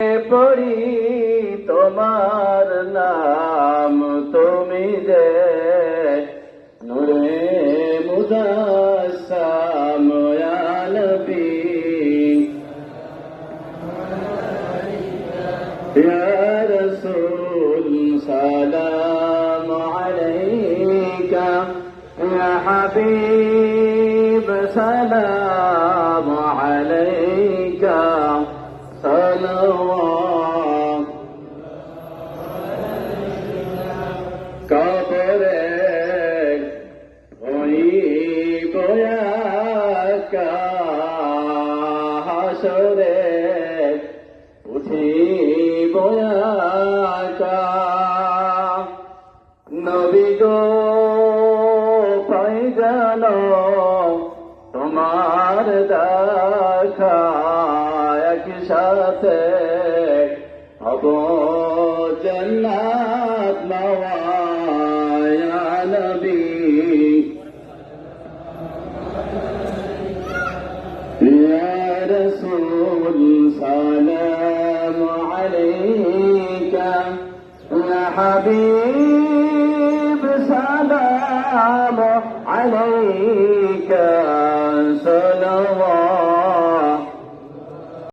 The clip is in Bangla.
পড়ি তোমার নাম তুমি যে নুরে মুদাসাময়ালবি রসুল সালাম আলাইকা। হাবিব সালাম সালাম কাপড়ে ওই বয়া কাসরে উঠি বয়া কা নবী গো পাই গেল তোমার দেখা। شافك عطور جنات نوى يا نبي يا رسول سلام عليك يا حبيب سلام عليك